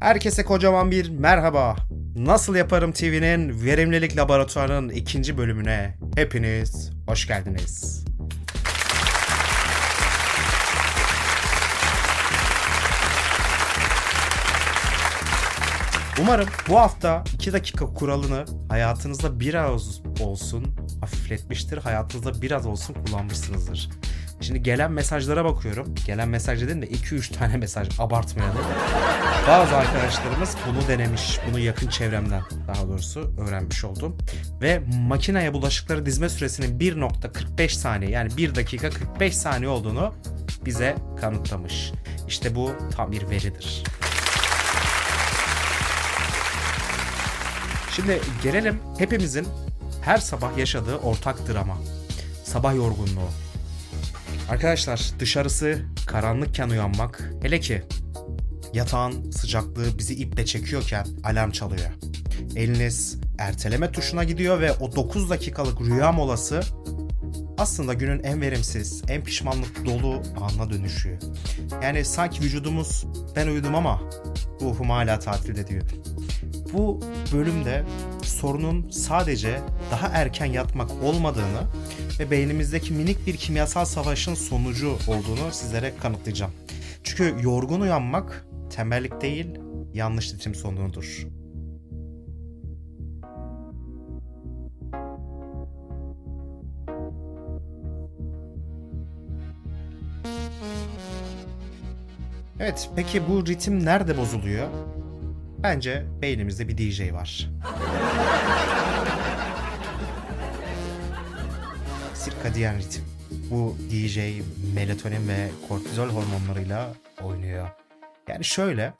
Herkese kocaman bir merhaba. Nasıl Yaparım TV'nin verimlilik laboratuvarının ikinci bölümüne hepiniz hoş geldiniz. Umarım bu hafta 2 dakika kuralını hayatınızda biraz olsun hafifletmiştir. Hayatınızda biraz olsun kullanmışsınızdır. Şimdi gelen mesajlara bakıyorum. Gelen mesaj dedim de 2-3 tane mesaj abartmayalım. Bazı arkadaşlarımız bunu denemiş. Bunu yakın çevremden daha doğrusu öğrenmiş oldum. Ve makineye bulaşıkları dizme süresinin 1.45 saniye yani 1 dakika 45 saniye olduğunu bize kanıtlamış. İşte bu tam bir veridir. Şimdi gelelim hepimizin her sabah yaşadığı ortak drama. Sabah yorgunluğu. Arkadaşlar dışarısı karanlıkken uyanmak hele ki yatağın sıcaklığı bizi iple çekiyorken alarm çalıyor. Eliniz erteleme tuşuna gidiyor ve o 9 dakikalık rüya molası aslında günün en verimsiz, en pişmanlık dolu anına dönüşüyor. Yani sanki vücudumuz ben uyudum ama ruhum hala tatilde diyor. Bu bölümde sorunun sadece daha erken yatmak olmadığını ve beynimizdeki minik bir kimyasal savaşın sonucu olduğunu sizlere kanıtlayacağım. Çünkü yorgun uyanmak tembellik değil, yanlış ritim sonucudur. Evet, peki bu ritim nerede bozuluyor? Bence beynimizde bir DJ var. Sirkadiyen ritim. Bu DJ melatonin ve kortizol hormonlarıyla oynuyor. Yani şöyle,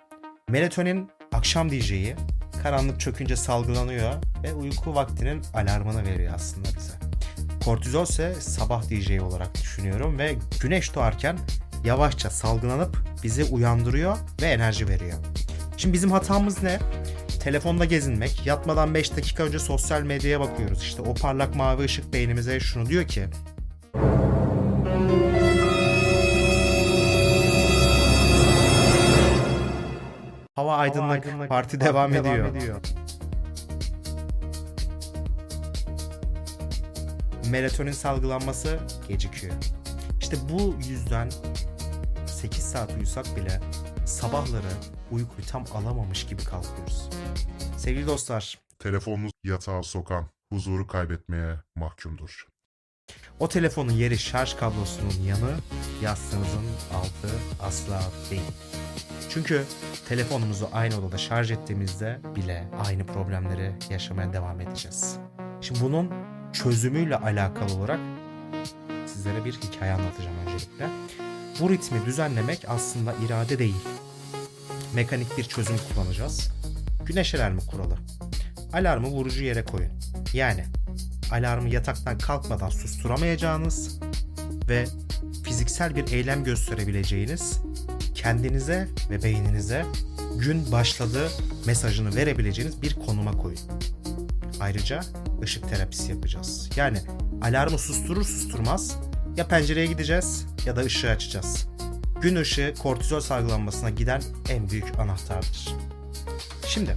melatonin akşam DJ'yi karanlık çökünce salgılanıyor ve uyku vaktinin alarmını veriyor aslında bize. Kortizol ise sabah DJ olarak düşünüyorum ve güneş doğarken yavaşça salgılanıp bizi uyandırıyor ve enerji veriyor. Şimdi bizim hatamız ne? Telefonda gezinmek, yatmadan 5 dakika önce sosyal medyaya bakıyoruz. İşte o parlak mavi ışık beynimize şunu diyor ki Hava aydınlık, parti, devam, ediyor. Melatonin salgılanması gecikiyor. İşte bu yüzden 8 saat uyusak bile sabahları uykuyu tam alamamış gibi kalkıyoruz. Sevgili dostlar, Telefonunuz yatağa sokan huzuru kaybetmeye mahkumdur. o telefonun yeri şarj kablosunun yanı, yastığınızın altı asla değil. Çünkü telefonumuzu aynı odada şarj ettiğimizde bile aynı problemleri yaşamaya devam edeceğiz. Şimdi bunun çözümüyle alakalı olarak sizlere bir hikaye anlatacağım öncelikle. Bu ritmi düzenlemek aslında irade değil. Mekanik bir çözüm kullanacağız. Güneş alarmı kuralı. Alarmı vurucu yere koyun. Yani alarmı yataktan kalkmadan susturamayacağınız ve fiziksel bir eylem gösterebileceğiniz, kendinize ve beyninize gün başladı mesajını verebileceğiniz bir konuma koyun. Ayrıca ışık terapisi yapacağız. Yani alarmı susturur susturmaz ya pencereye gideceğiz ya da ışığı açacağız. Gün ışığı kortizol salgılanmasına giden en büyük anahtardır. Şimdi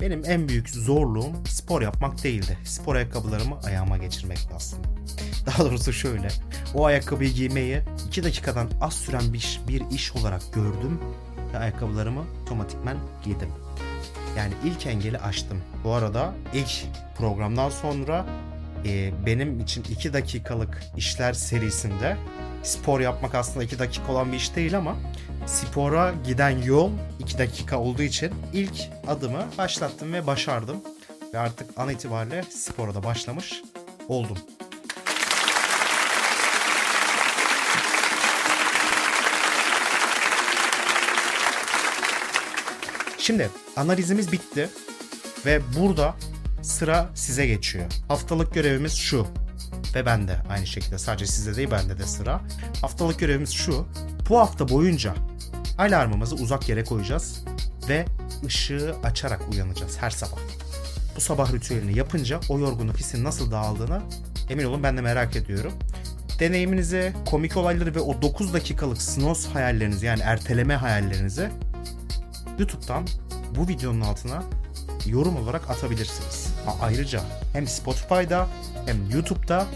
benim en büyük zorluğum spor yapmak değildi. Spor ayakkabılarımı ayağıma geçirmekti aslında. Daha doğrusu şöyle. O ayakkabıyı giymeyi 2 dakikadan az süren bir, bir iş olarak gördüm ve ayakkabılarımı otomatikmen giydim. Yani ilk engeli aştım. Bu arada ilk programdan sonra e, benim için 2 dakikalık işler serisinde spor yapmak aslında 2 dakika olan bir iş değil ama spora giden yol 2 dakika olduğu için ilk adımı başlattım ve başardım. Ve artık an itibariyle spora da başlamış oldum. Şimdi analizimiz bitti ve burada sıra size geçiyor. Haftalık görevimiz şu ve bende aynı şekilde sadece sizde değil bende de sıra. Haftalık görevimiz şu. Bu hafta boyunca alarmımızı uzak yere koyacağız ve ışığı açarak uyanacağız her sabah. Bu sabah ritüelini yapınca o yorgunluk hissinin nasıl dağıldığını emin olun ben de merak ediyorum. Deneyiminizi, komik olayları ve o 9 dakikalık snoz hayallerinizi yani erteleme hayallerinizi YouTube'dan bu videonun altına yorum olarak atabilirsiniz. Ayrıca hem Spotify'da hem YouTube'da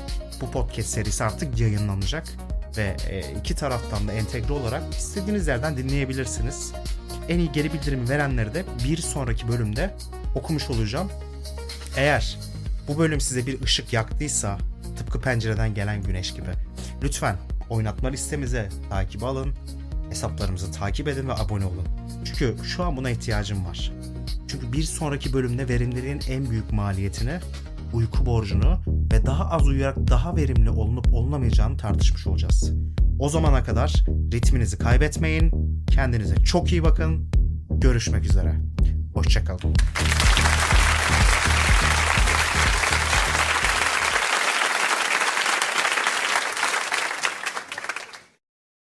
bu podcast serisi artık yayınlanacak ve e, iki taraftan da entegre olarak istediğiniz yerden dinleyebilirsiniz. En iyi geri bildirimi verenleri de bir sonraki bölümde okumuş olacağım. Eğer bu bölüm size bir ışık yaktıysa tıpkı pencereden gelen güneş gibi lütfen oynatma listemize takip alın, hesaplarımızı takip edin ve abone olun. Çünkü şu an buna ihtiyacım var. Çünkü bir sonraki bölümde verimliliğin en büyük maliyetini, uyku borcunu ve daha az uyuyarak daha verimli olunup olunamayacağını tartışmış olacağız. O zamana kadar ritminizi kaybetmeyin, kendinize çok iyi bakın, görüşmek üzere. Hoşçakalın.